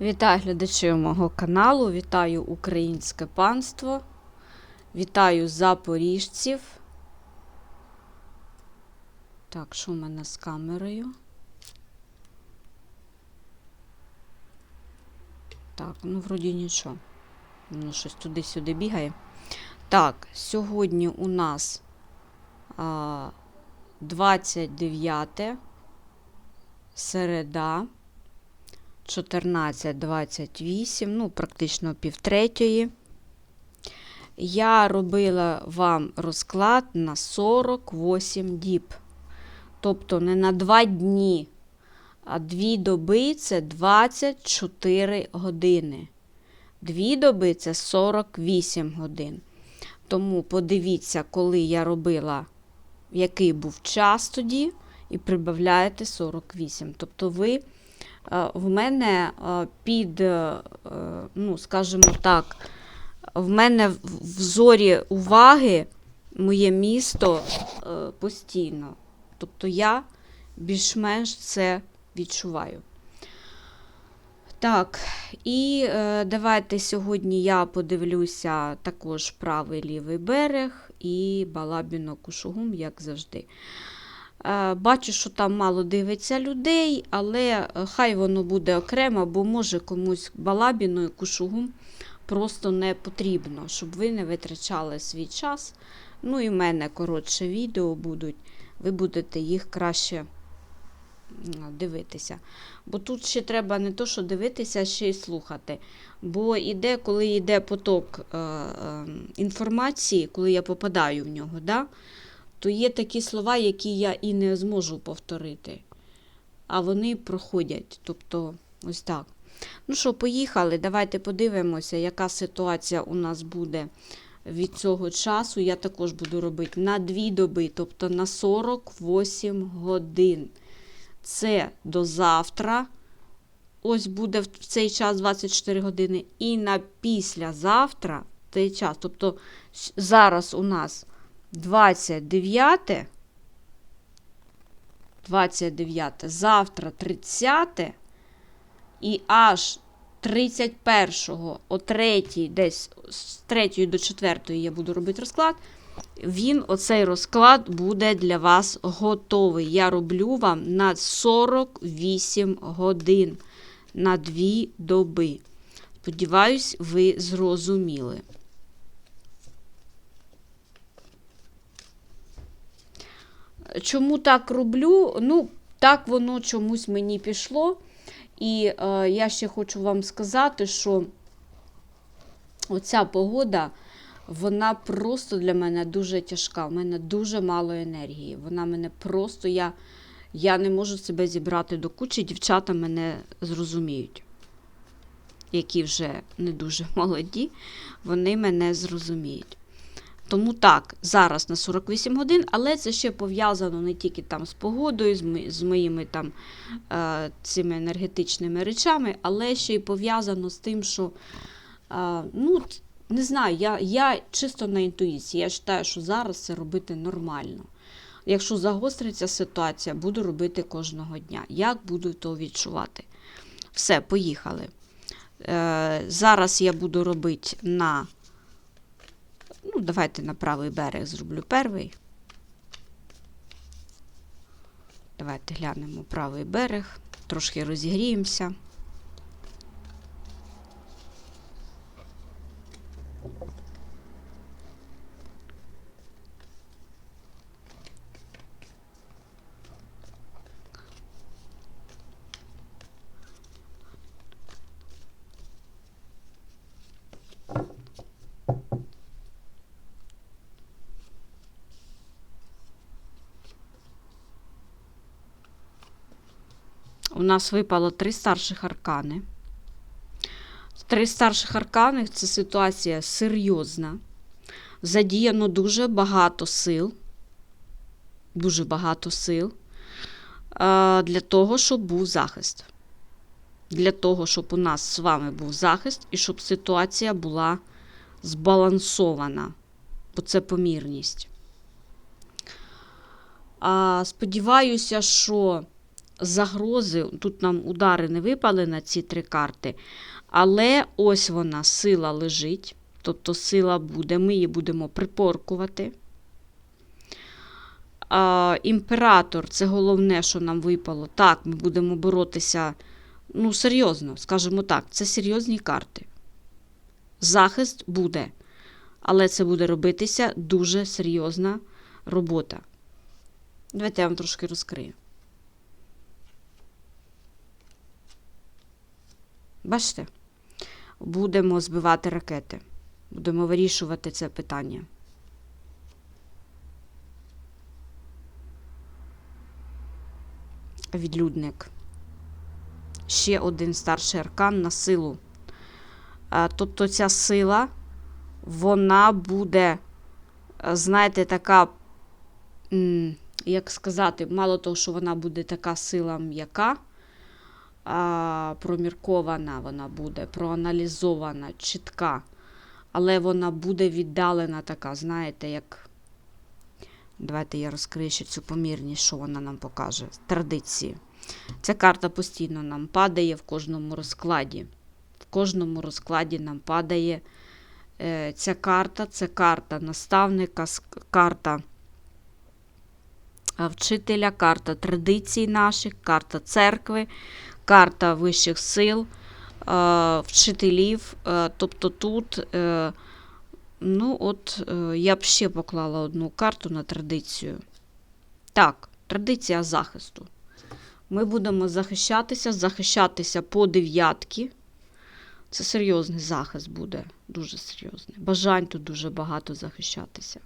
Вітаю глядачів мого каналу, вітаю українське панство, вітаю запоріжців. Так, що в мене з камерою? Так, ну вроді нічого. Воно щось туди-сюди бігає. Так, сьогодні у нас а, 29 середа. 14.28, ну, практично півтретьої. Я робила вам розклад на 48 діб. Тобто не на 2 дні, а 2 доби це 24 години. 2 доби це 48 годин. Тому подивіться, коли я робила, який був час тоді, і прибавляєте 48. Тобто ви в мене е, під, е, ну, скажімо так, в мене в зорі уваги моє місто е, постійно. Тобто я більш-менш це відчуваю. Так, і е, давайте сьогодні я подивлюся також правий лівий берег і Балабіно Кушугум, як завжди. Е, Бачу, що там мало дивиться людей, але е, хай воно буде окремо, бо може комусь Балабіно і Кушугум просто не потрібно, щоб ви не витрачали свій час. Ну і в мене коротше відео будуть, ви будете їх краще дивитися. Бо тут ще треба не то, що дивитися, а ще й слухати. Бо іде, коли йде поток е, е, інформації, коли я попадаю в нього, да, то є такі слова, які я і не зможу повторити. А вони проходять. Тобто, ось так. Ну що, поїхали. Давайте подивимося, яка ситуація у нас буде від цього часу. Я також буду робити на дві доби, тобто на 48 годин. Це до завтра. Ось буде в цей час 24 години. І на післязавтра цей час. Тобто зараз у нас 29. 29, завтра 30 і аж 31-го о 3 десь з 3 до 4 я буду робити розклад. Він, оцей розклад, буде для вас готовий. Я роблю вам на 48 годин на 2 доби. Сподіваюсь, ви зрозуміли. Чому так роблю? Ну, так воно чомусь мені пішло. І е, я ще хочу вам сказати, що оця погода, вона просто для мене дуже тяжка. У мене дуже мало енергії. Вона мене просто, я, я не можу себе зібрати до кучі. Дівчата мене зрозуміють, які вже не дуже молоді, вони мене зрозуміють. Тому так, зараз на 48 годин, але це ще пов'язано не тільки там з погодою, з, ми- з моїми там е, цими енергетичними речами, але ще й пов'язано з тим, що е, ну, не знаю, я, я чисто на інтуїції. Я вважаю, що зараз це робити нормально. Якщо загостриться ситуація, буду робити кожного дня. Як буду то відчувати? Все, поїхали. Е, зараз я буду робити на Ну, давайте на правий берег зроблю перший. Давайте глянемо правий берег, трошки розігріємося. У нас випало три старших аркани. Три старших аркани це ситуація серйозна. Задіяно дуже багато сил. Дуже багато сил е, для того, щоб був захист. Для того, щоб у нас з вами був захист і щоб ситуація була збалансована. Бо це помірність. А, сподіваюся, що загрози, тут нам удари не випали на ці три карти, але ось вона, сила лежить, тобто сила буде, ми її будемо припоркувати. А, імператор це головне, що нам випало. Так, ми будемо боротися. Ну, серйозно, скажімо так, це серйозні карти. Захист буде, але це буде робитися дуже серйозна робота. Давайте я вам трошки розкрию. Бачите? Будемо збивати ракети. Будемо вирішувати це питання. Відлюдник. Ще один старший аркан на силу. Тобто ця сила, вона буде, знаєте, така, як сказати, мало того, що вона буде така сила м'яка, а, проміркована вона буде, проаналізована, чітка, але вона буде віддалена така, знаєте, як. Давайте я розкрию ще цю помірність, що вона нам покаже. Традиції. Ця карта постійно нам падає в кожному розкладі. В кожному розкладі нам падає е, ця карта. Це карта наставника, карта вчителя, карта традицій наших, карта церкви, карта вищих сил, е, вчителів. Е, Тобто тут, е, ну от, я б ще поклала одну карту на традицію. Так, традиція захисту. Ми будемо захищатися, захищатися по дев'ятки. Це серйозний захист буде, дуже серйозний. Бажань тут дуже багато захищатися.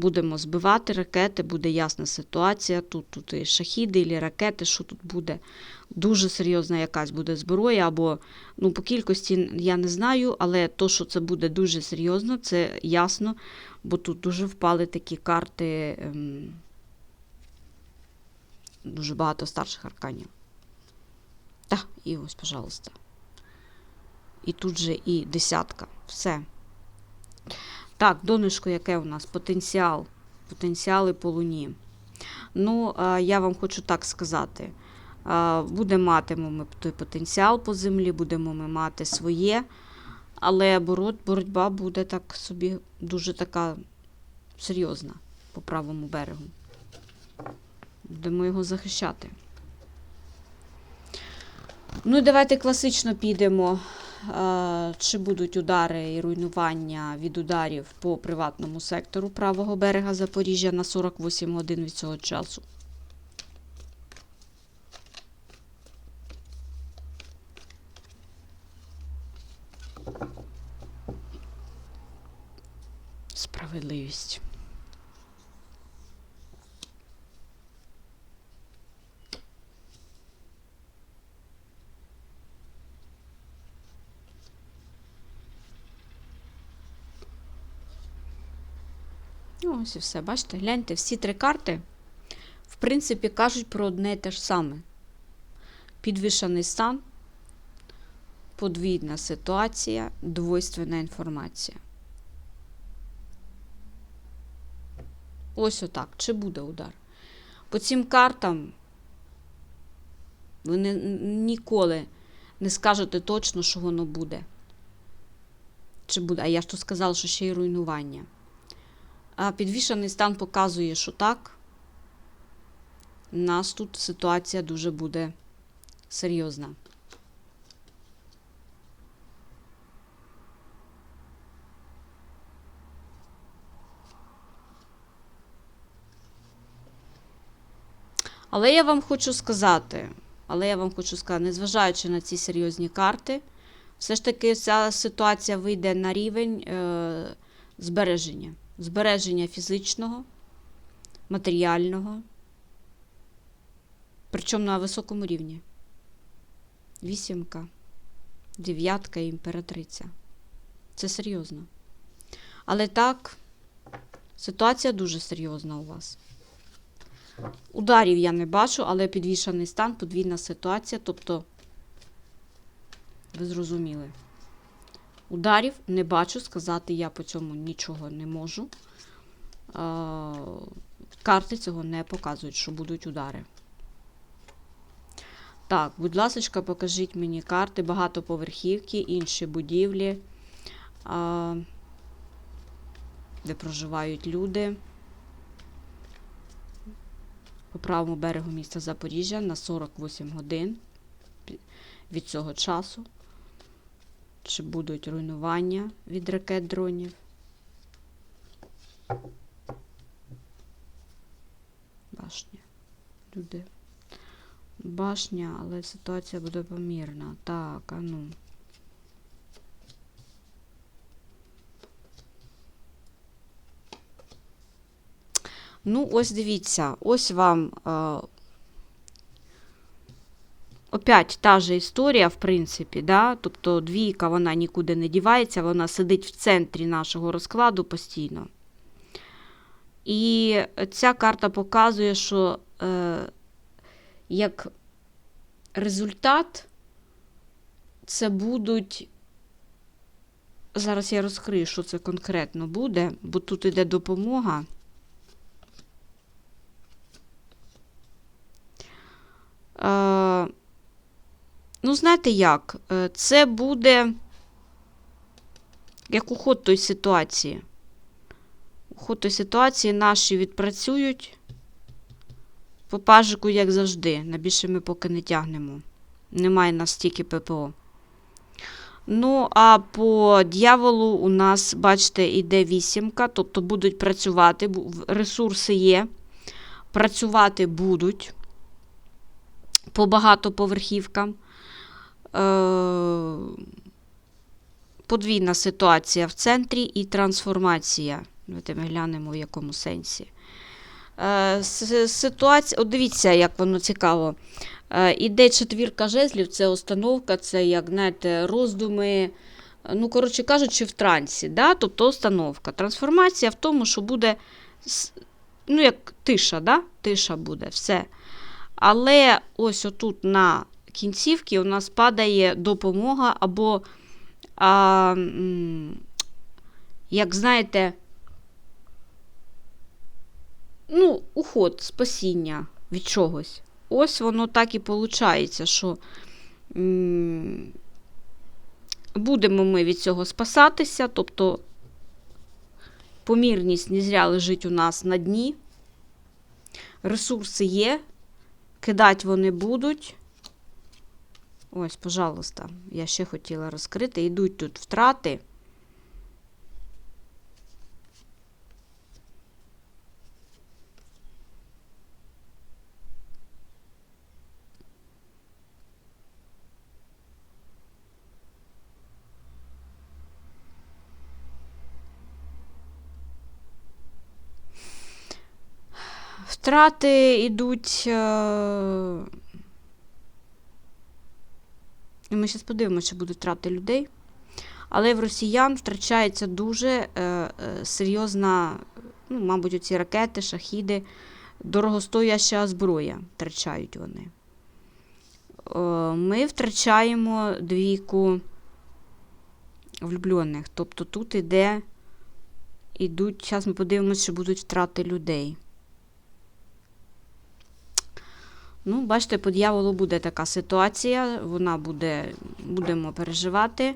Будемо збивати ракети, буде ясна ситуація. Тут, тут і шахіди, і ракети, що тут буде. Дуже серйозна якась буде зброя, або ну, по кількості я не знаю, але то, що це буде дуже серйозно, це ясно, бо тут дуже впали такі карти. Ем, дуже багато старших арканів. Так, і ось, пожалуйста. І тут же і десятка. Все. Так, донечко, яке у нас? Потенціал. Потенціали по луні. Ну, я вам хочу так сказати. А, Буде матимемо ми той потенціал по землі, будемо ми мати своє, але боротьба буде так собі дуже така серйозна по правому берегу. Будемо його захищати. Ну давайте класично підемо. Е, Чи будуть удари і руйнування від ударів по приватному сектору правого берега Запоріжжя на 48 годин від цього часу? Справедливість. Ну, ось і все. Бачите, гляньте, всі три карти, в принципі, кажуть про одне і те ж саме. Підвішаний стан, подвійна ситуація, двойственна інформація. Ось отак. Чи буде удар? По цим картам ви не, ніколи не скажете точно, що воно буде. Чи буде. А я ж то сказала, що ще й руйнування. А підвішаний стан показує, що так. У нас тут ситуація дуже буде серйозна. Але я вам хочу сказати, але я вам хочу сказати, незважаючи на ці серйозні карти, все ж таки ця ситуація вийде на рівень е, збереження. Збереження фізичного, матеріального, причому на високому рівні. Вісімка, дев'ятка імператриця. Це серйозно. Але так, ситуація дуже серйозна у вас. Ударів я не бачу, але підвішаний стан, подвійна ситуація, тобто, ви зрозуміли. Ударів не бачу, сказати я по цьому нічого не можу. Карти цього не показують, що будуть удари. Так, будь ласка, покажіть мені карти, багатоповерхівки, інші будівлі, де проживають люди. По правому берегу міста Запоріжжя на 48 годин від цього часу. Чи будуть руйнування від ракет дронів? Башня. Люди. Башня, але ситуація буде помірна. Так, а ну. Ну, ось дивіться, ось вам е, опять та же історія, в принципі, да? тобто двійка вона нікуди не дівається, вона сидить в центрі нашого розкладу постійно. І ця карта показує, що е, як результат це будуть. Зараз я розкрию, що це конкретно буде, бо тут іде допомога. Е, ну, знаєте як? Е, Це буде як уход той ситуації. Уход той ситуації наші відпрацюють по пажику, як завжди. На більше ми поки не тягнемо. Немає нас стільки ППО. Ну, а по дьяволу у нас, бачите, іде вісімка, тобто будуть працювати, ресурси є, працювати будуть по багатоповерхівкам. Е, подвійна ситуація в центрі і трансформація. Давайте ми глянемо в якому сенсі. Е, ситуація, от дивіться, як воно цікаво. Е, іде четвірка жезлів, це установка, це, як знаєте, роздуми. Ну, коротше кажучи, в трансі, да? тобто установка. Трансформація в тому, що буде ну, як тиша, да? тиша буде, все. Але ось отут на кінцівці у нас падає допомога або, а, як знаєте, ну, уход, спасіння від чогось. Ось воно так і виходить, що будемо ми від цього спасатися, тобто помірність не зря лежить у нас на дні. Ресурси є, кидати вони будуть. Ось, пожалуйста, я ще хотіла розкрити. Йдуть тут втрати. Втрати йдуть. І Ми зараз подивимося, чи будуть втрати людей. Але в росіян втрачається дуже е, е, серйозна, ну, мабуть, оці ракети, шахіди, дорогостояща зброя втрачають вони. Е, ми втрачаємо двійку влюблених. Тобто тут іде, ідуть, зараз ми подивимося, що будуть втрати людей. Ну, бачите, по дьяволу буде така ситуація, вона буде, будемо переживати,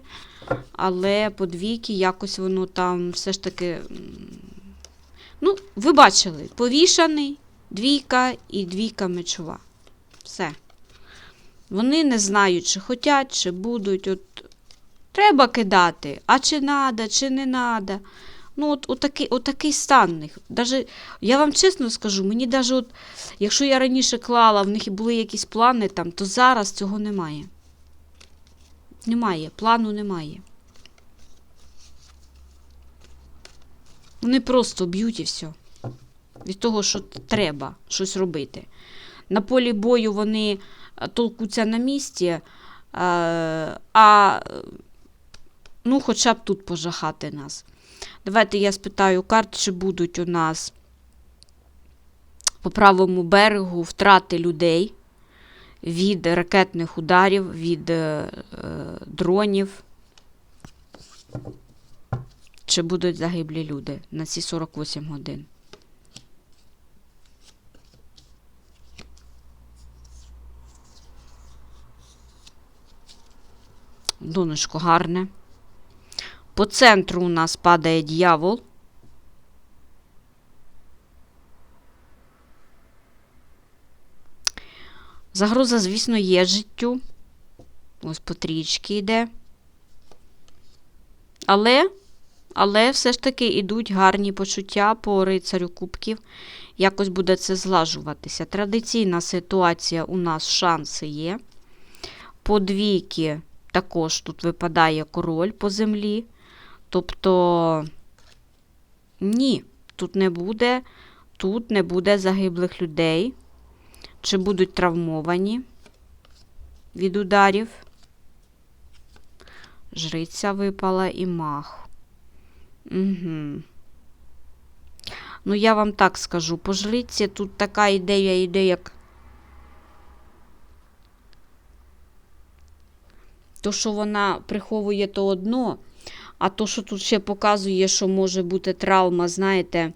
але по двійки якось воно там все ж таки. Ну, ви бачили, повішаний, двійка і двійка мечова. Все. Вони не знають, чи хотять, чи будуть. От, треба кидати, а чи надо, чи не надо. Ну, от, отакий, отакий стан в них. Даже, я вам чесно скажу, мені даже от, якщо я раніше клала, в них були якісь плани там, то зараз цього немає. Немає, плану немає. Вони просто б'ють і все. Від того, що треба щось робити. На полі бою вони е, толкуться на місці, е, а ну, хоча б тут пожахати нас. Давайте я спитаю карт, чи будуть у нас по правому берегу втрати людей від ракетних ударів, від е, дронів. Чи будуть загиблі люди на ці 48 годин? Донечко гарне. По центру у нас падає дьявол. Загроза, звісно, є життю. Ось по трічки йде. Але, але все ж таки йдуть гарні почуття по рицарю кубків. Якось буде це злажуватися. Традиційна ситуація у нас шанси є. По двійки також тут випадає король по землі. Тобто, ні, тут не буде, тут не буде загиблих людей. Чи будуть травмовані від ударів? Жриця випала і мах. Угу. Ну, я вам так скажу, по жриці тут така ідея йде, як. То, що вона приховує, то одно, а то, що тут ще показує, що може бути травма, знаєте,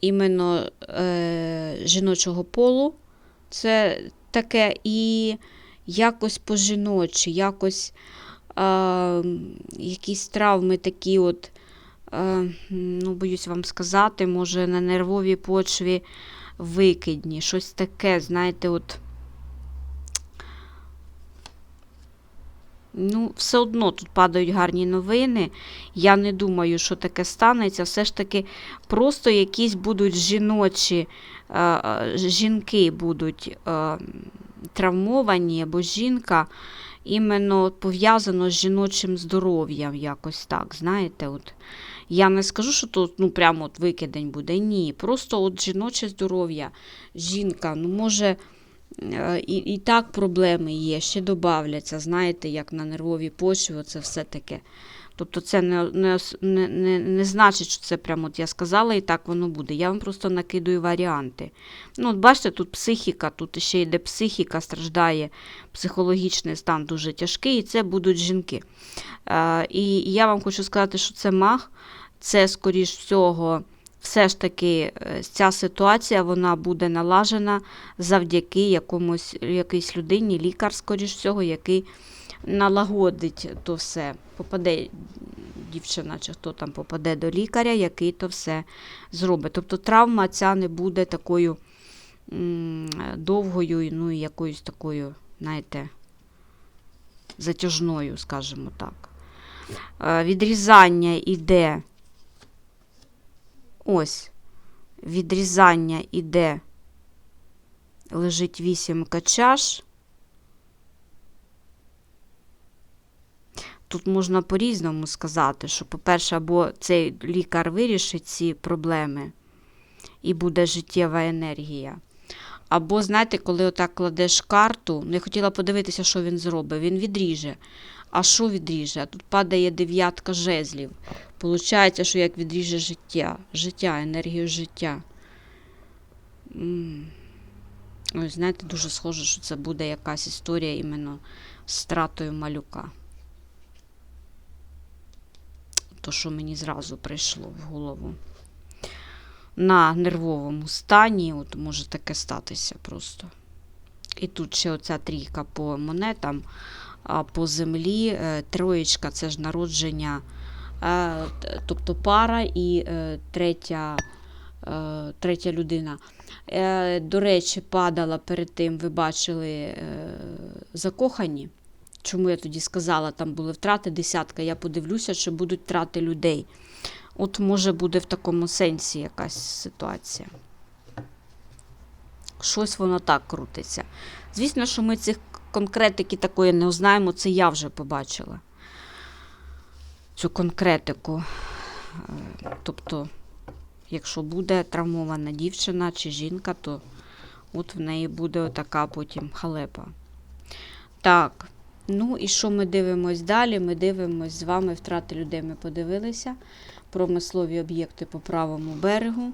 іменно е, жіночого полу, це таке і якось по-жіночі, якось е, якісь травми такі от, е, ну, боюсь вам сказати, може на нервовій почві викидні, щось таке, знаєте, от. Ну, все одно тут падають гарні новини. Я не думаю, що таке станеться. Все ж таки, просто якісь будуть жіночі, е, е, жінки будуть е, травмовані, або жінка іменно пов'язано з жіночим здоров'ям, якось так, знаєте. от. Я не скажу, що тут ну, прямо от викидень буде. Ні. Просто от жіноче здоров'я, жінка, ну, може. Е, І, і так проблеми є, ще додавляться, знаєте, як на нервовій почві, це все таке. Тобто це не, не, не, не, не значить, що це прямо от я сказала, і так воно буде. Я вам просто накидую варіанти. Ну, от бачите, тут психіка, тут ще йде психіка, страждає, психологічний стан дуже тяжкий, і це будуть жінки. Е, і я вам хочу сказати, що це маг, це, скоріш всього, все ж таки е, ця ситуація вона буде налажена завдяки якомусь якійсь людині, лікар, скоріш всього, який налагодить то все. Попаде дівчина, чи хто там попаде до лікаря, який то все зробить. Тобто травма ця не буде такою довгою, ну і якоюсь такою, знаєте, затяжною, скажімо так. Е, Відрізання іде. Ось. Відрізання іде. Лежить вісімка чаш. Тут можна по-різному сказати, що, по-перше, або цей лікар вирішить ці проблеми і буде життєва енергія. Або, знаєте, коли отак кладеш карту, не хотіла подивитися, що він зробить. Він відріже. А що відріже? Тут падає дев'ятка жезлів. Получається, що як відріже життя, життя, енергію життя. Ось, знаєте, дуже схоже, що це буде якась історія іменно з стратою малюка. То, що мені зразу прийшло в голову. На нервовому стані, от може таке статися просто. І тут ще оця трійка по монетам, а по землі, е, троєчка це ж народження, тобто пара і е, третя, е, третя людина. Е, До речі, падала перед тим, ви бачили закохані. Чому я тоді сказала, там були втрати десятка. Я подивлюся, чи будуть втрати людей. От може буде в такому сенсі якась ситуація. Щось воно так крутиться. Звісно, що ми цих конкретики такої не узнаємо, це я вже побачила. Цю конкретику. Е, Тобто, якщо буде травмована дівчина чи жінка, то от в неї буде отака потім халепа. Так, ну і що ми дивимось далі? Ми дивимось з вами втрати людей. Ми подивилися. Промислові об'єкти по правому берегу.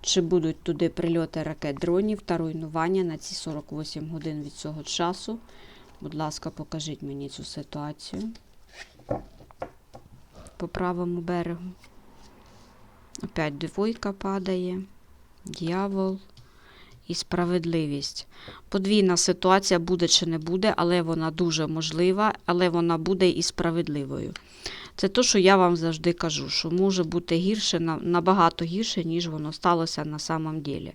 Чи будуть туди прильоти ракет дронів та руйнування на ці 48 годин від цього часу? Будь ласка, покажіть мені цю ситуацію по правому берегу. Опять двойка падає, дьявол і справедливість. Подвійна ситуація буде чи не буде, але вона дуже можлива, але вона буде і справедливою. Це те, що я вам завжди кажу, що може бути гірше, набагато гірше, ніж воно сталося на самом ділі.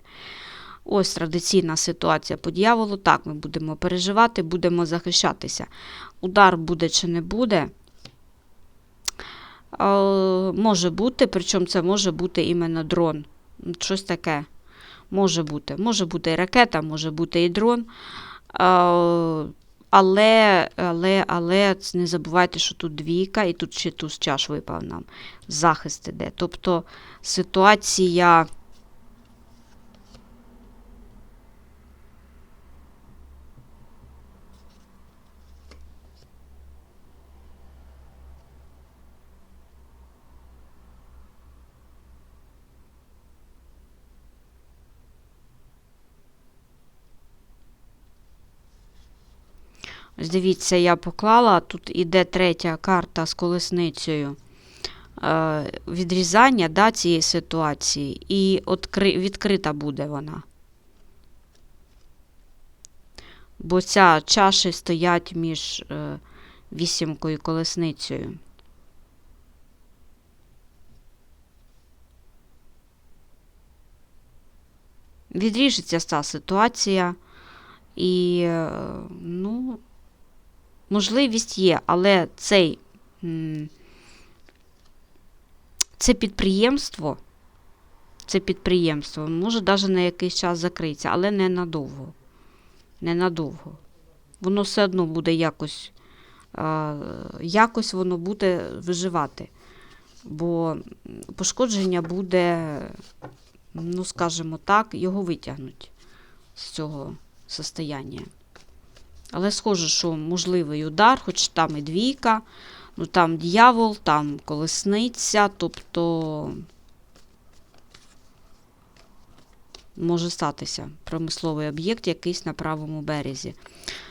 Ось традиційна ситуація по дьяволу. Так, ми будемо переживати, будемо захищатися. Удар буде чи не буде. Може бути, причому це може бути іменно дрон. Щось таке. Може бути. Може бути і ракета, може бути і дрон. Але, але, але не забувайте, що тут двійка, і тут ще туз чаш випав нам. Захист іде. Тобто ситуація. Ось Дивіться, я поклала. Тут іде третя карта з колесницею. Е, відрізання да, цієї ситуації, і відкрита буде вона. Бо ця чаші стоять між е, вісімкою і колесницею. Відріжеться ця ситуація, і, е, ну, можливість є, але цей, це підприємство, це підприємство може навіть на якийсь час закритися, але не надовго. Ненадовго. Воно все одно буде якось, якось воно буде виживати. Бо пошкодження буде, ну, скажімо так, його витягнуть з цього состояння. Але схоже, що можливий удар, хоч там і двійка, ну там дьявол, там колесниця, тобто може статися промисловий об'єкт якийсь на правому березі.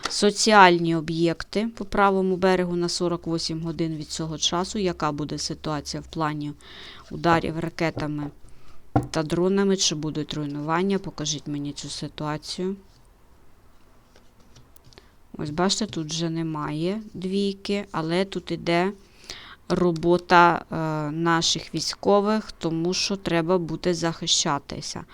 Соціальні об'єкти по правому берегу на 48 годин від цього часу. Яка буде ситуація в плані ударів ракетами та дронами? Чи будуть руйнування? Покажіть мені цю ситуацію. Ось бачите, тут вже немає двійки, але тут іде робота е, наших військових, тому що треба буде захищатися.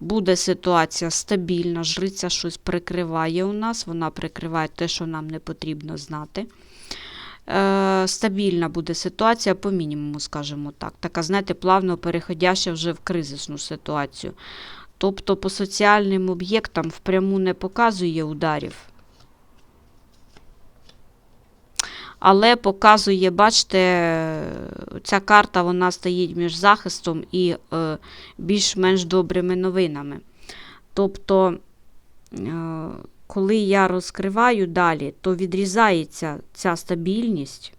Буде ситуація стабільна, жриця щось прикриває у нас, вона прикриває те, що нам не потрібно знати. Е, стабільна буде ситуація по мінімуму, скажімо так. Така, знаєте, плавно переходяща вже в кризисну ситуацію. Тобто по соціальним об'єктам впряму не показує ударів. Але показує, бачите, ця карта вона стоїть між захистом і е, більш-менш добрими новинами. Тобто, е, коли я розкриваю далі, то відрізається ця стабільність,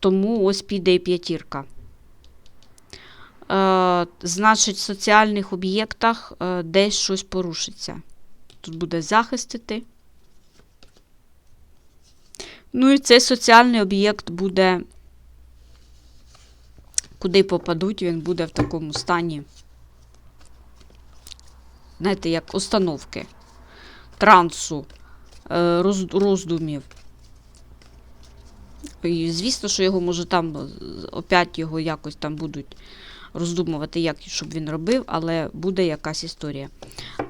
тому ось піде і п'ятірка. Е, значить, в соціальних об'єктах десь щось порушиться. Тут буде захист іти. Ну і цей соціальний об'єкт буде, куди попадуть, він буде в такому стані, знаєте, як установки, трансу, е, роз- роздумів. І звісно, що його може там опять його якось там будуть роздумувати, як щоб він робив, але буде якась історія.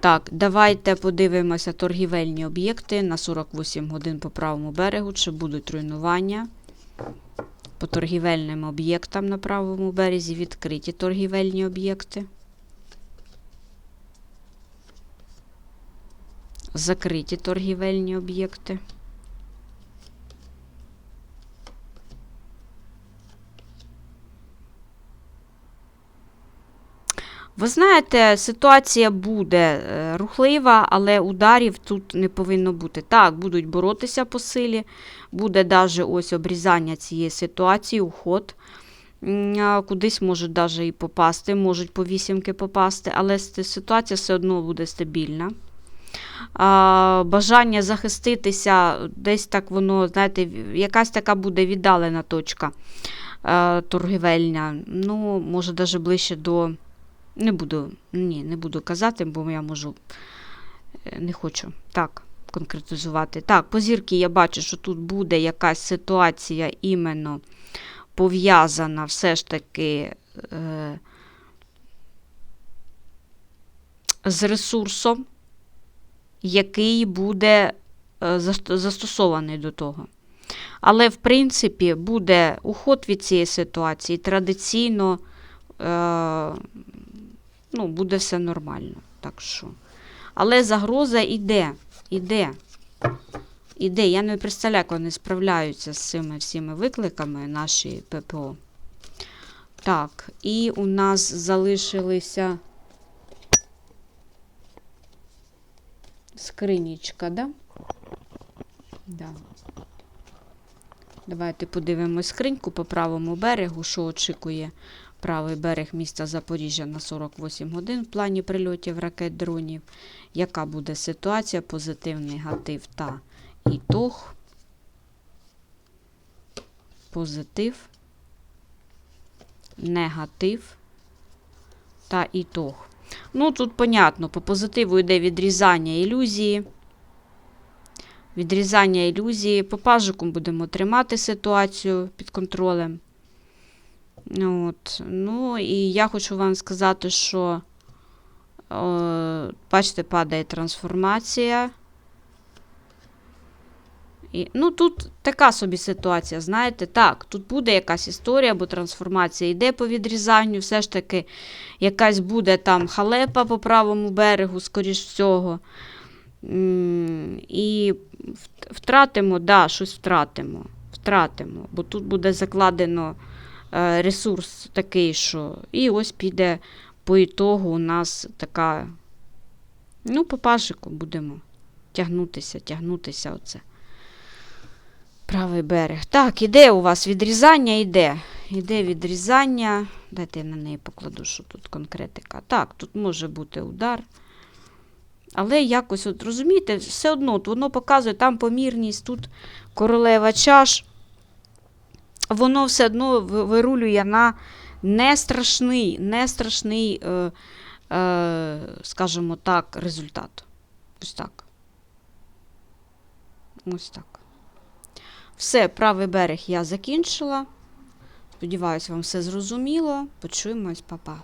Так, давайте подивимося торгівельні об'єкти на 48 годин по правому берегу, чи будуть руйнування. По торгівельним об'єктам на правому березі відкриті торгівельні об'єкти. Закриті торгівельні об'єкти. Ви знаєте, ситуація буде е, рухлива, але ударів тут не повинно бути. Так, будуть боротися по силі, буде навіть ось обрізання цієї ситуації, уход. Кудись можуть навіть і попасти, можуть по вісімки попасти, але ситуація все одно буде стабільна. Бажання захиститися, десь так воно, знаєте, якась така буде віддалена точка е, торгівельня. Ну, може, навіть ближче до Не буду, ні, не буду казати, бо я можу. е, Не хочу так конкретизувати. Так, по зірки я бачу, що тут буде якась ситуація іменно пов'язана все ж таки е, з ресурсом, який буде е, застосований до того. Але, в принципі, буде уход від цієї ситуації традиційно, е, ну, буде все нормально. Так що. Але загроза іде, іде. Іде. Я не представляю, як вони справляються з цими всіми викликами, наші ППО. Так, і у нас залишилися скринічка, да? Да. Давайте подивимось скриньку по правому берегу, що очікує правий берег міста Запоріжжя на 48 годин в плані прильотів ракет дронів. Яка буде ситуація, позитив, негатив та ітог. Позитив, негатив та ітог. Ну, тут понятно, по позитиву йде відрізання ілюзії. Відрізання ілюзії. По пажику будемо тримати ситуацію під контролем. От. Ну, і я хочу вам сказати, що, е, бачите, падає трансформація. І, ну, тут така собі ситуація, знаєте, так, тут буде якась історія, бо трансформація йде по відрізанню, все ж таки якась буде там халепа по правому берегу, скоріш всього. І втратимо, да, щось втратимо. Втратимо, бо тут буде закладено ресурс такий, що. І ось піде по ітогу у нас така. Ну, по пашику будемо тягнутися, тягнутися оце. Правий берег. Так, іде у вас відрізання, іде. Іде відрізання. Дайте я на неї покладу, що тут конкретика. Так, тут може бути удар. Але якось, от розумієте, все одно от воно показує там помірність, тут королева чаш. Воно все одно вирулює на не страшний, не страшний, е, е, скажімо так, результат. Ось так. Ось так. Все, правий берег я закінчила. Сподіваюсь, вам все зрозуміло. Почуємось, па-па.